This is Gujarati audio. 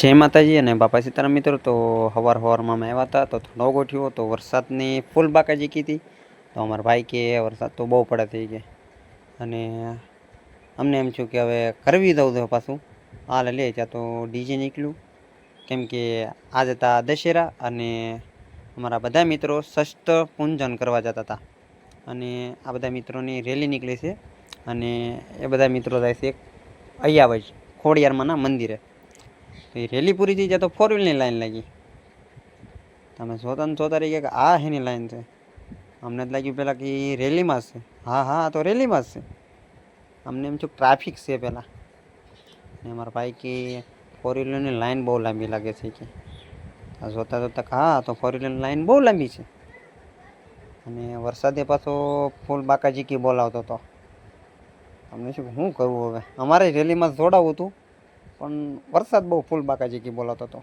જય માતાજી અને બાપા સીતારામ મિત્રો, તો હવાર સવારમાં અમે આવ્યા હતા, તો થોડો ગોઠ્યો તો વરસાદની ફૂલ બાકાજી કીધી તો અમારા ભાઈ કે વરસાદ તો બહુ પડે થઈ ગયા. અને અમને એમ છું કે હવે કરવી દઉં તો પાછું. હાલ લે, ત્યાં તો ડીજે નીકળ્યું. કેમ કે આજે હતા દશેરા અને અમારા બધા મિત્રો શસ્ત્ર પૂંજન કરવા જતા હતા. અને આ બધા મિત્રોની રેલી નીકળી છે. અને એ બધા મિત્રો જાય છે અયાવજ ખોડિયારમાંના મંદિરે. તો એ રેલી પૂરી થઈ જાય તો ફોર વ્હીલની લાઈન લાગી. તમે જોતા ને જોતા રહી ગયા કે આ હેની લાઈન છે. અમને જ લાગ્યું પહેલાં કે એ રેલીમાં છે. હા હા તો રેલીમાં જ છે. અમને એમ છું ટ્રાફિક છે પહેલાં ને મારા ભાઈ કે ફોર વ્હીલરની લાઈન બહુ લાંબી લાગે છે કે. જોતા જોતા હા તો ફોર વ્હીલરની લાઈન બહુ લાંબી છે. અને વરસાદે પાછો ફૂલ બાકાજી કી બોલાવતો હતો અમને શું શું કરવું હવે? અમારે રેલીમાં જોડાવું હતું પણ વરસાદ બહુ ફૂલ બાકાજી કી બોલાતો હતો.